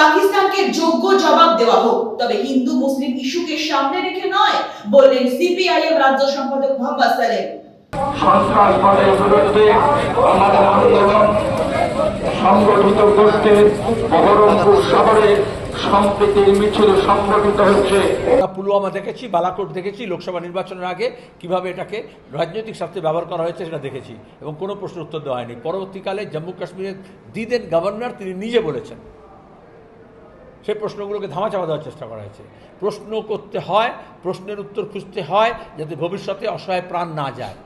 পাকিস্তানকে যোগ্য জবাব দেওয়া হোক। তবে হিন্দু মুসলিম ইস্যুকে সামনে রেখে নয় বললেন সিপিআইএম রাজ্য সম্পাদক মোহাম্মদ সালেম। সন্ত্রাসবাদের বিরুদ্ধে আমাদের আন্দোলন সংগঠিত করতে বহরমপুর শহরে সম্প্রীতির মিছিল সংগঠিত হচ্ছে। পুলওয়ামা দেখেছি বালাকোট দেখেছি লোকসভা নির্বাচনের আগে কীভাবে এটাকে রাজনৈতিক স্বার্থে ব্যবহার করা হয়েছে সেটা দেখেছি এবং কোনো প্রশ্ন উত্তর দেওয়া হয়নি। পরবর্তীকালে জম্মু কাশ্মীরের দিদেন গভর্নর তিনি নিজে বলেছেন। সেই প্রশ্নগুলোকে ধামাচাপা দেওয়ার চেষ্টা করা হয়েছে। প্রশ্ন করতে হয়, প্রশ্নের উত্তর খুঁজতে হয়, যাতে ভবিষ্যতে অসহায় প্রাণ না যায়।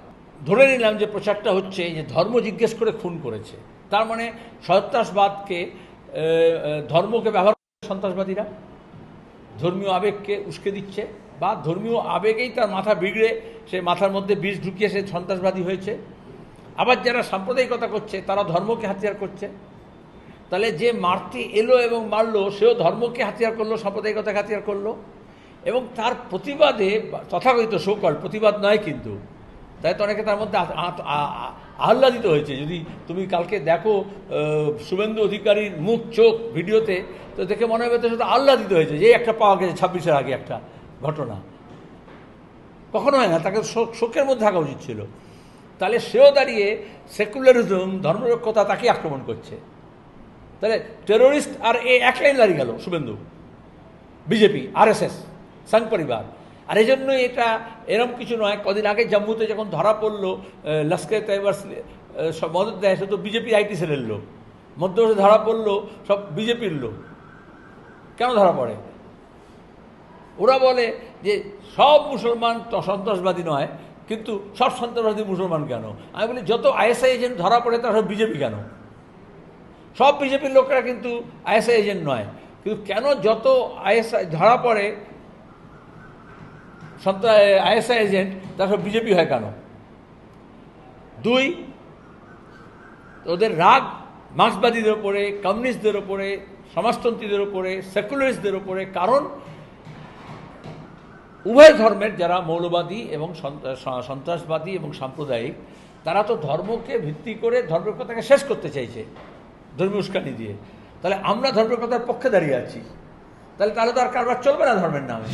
ধরে নিলাম যে প্রচারটা হচ্ছে যে ধর্ম জিজ্ঞেস করে খুন করেছে। তার মানে সন্ত্রাসবাদকে ধর্মকে ব্যবহার করে সন্ত্রাসবাদীরা? ধর্মীয় আবেগকে উস্কে দিচ্ছে? বা ধর্মীয় আবেগেই তার মাথা বিগড়ে, সে মাথার মধ্যে বিষ ঢুকিয়ে সে সন্ত্রাসবাদী হয়েছে? আবার যারা সাম্প্রদায়িকতা করছে, তারা ধর্মকে হাতিয়ার করছে? তাহলে যে মারতে এলো এবং মারলো, সেও ধর্মকে হাতিয়ার করল সাম্প্রদায়িকতাকে হাতিয়ার করল। এবং তার প্রতিবাদে তথাকথিত সকল প্রতিবাদ নয় কিন্তু। তাই তো অনেকে তার মধ্যে আহ্লাদিত হয়েছে। যদি তুমি কালকে দেখো শুভেন্দু অধিকারীর মুখ, চোখ ভিডিওতে, তো দেখে মনে হবে তো সেটা আহ্লাদিত হয়েছে। যে একটা পাওয়া গেছে ছাব্বিশের আগে একটা ঘটনা। কখনো হয় না, তাকে শোক- শোকের মধ্যে থাকা উচিত ছিল। তাহলে সেও দাঁড়িয়ে সেকুলারিজম, ধর্মরক্ষতা তাকে আক্রমণ করছে। তাহলে টেরোরিস্ট আর এ এক লাইন দাঁড়িয়ে গেল, শুভেন্দু। বিজেপি আরএসএস সংঘ পরিবার। আর এই জন্যই এটা এরম কিছু নয়, কদিন আগে জম্মুতে যখন ধরা পড়ল লস্কর তাইবার মদত দেয়, সে তো বিজেপি আইটি সেলের লোক। মধ্যপ্রদেশে ধরা পড়ল, সব বিজেপির লোক। কেন ধরা পড়ে? ওরা বলে যে সব মুসলমান সন্ত্রাসবাদী নয়, কিন্তু সব সন্ত্রাসবাদী মুসলমান কেন? আমি বলি, যত আইএসআই এজেন্ট ধরা পড়ে, তারা সব বিজেপি কেন? সব বিজেপির লোকেরা কিন্তু আইএসআই এজেন্ট নয়। কিন্তু কেন যত আইএসআই ধরা পড়ে সন্ত্রাস আইএসআই এজেন্ট, তার সব বিজেপি হয় কেন? দুই, ওদের রাগ মার্ক্সবাদীদের ওপরে, কমিউনিস্টদের ওপরে, সমাজতন্ত্রীদের ওপরে, সেকুলারিস্টদের ওপরে, কারণ উভয় ধর্মের যারা মৌলবাদী এবং সন্ত্রাসবাদী এবং সাম্প্রদায়িক, তারা তো ধর্মকে ভিত্তি করে ধর্মের কথাকে শেষ করতে চাইছে। ধর্মীয় উস্কানি দিয়ে। তাহলে আমরা ধর্মের কথার পক্ষে দাঁড়িয়ে আছি। তাহলে তাহলে তো আর কারবার চলবে না ধর্মের নামে।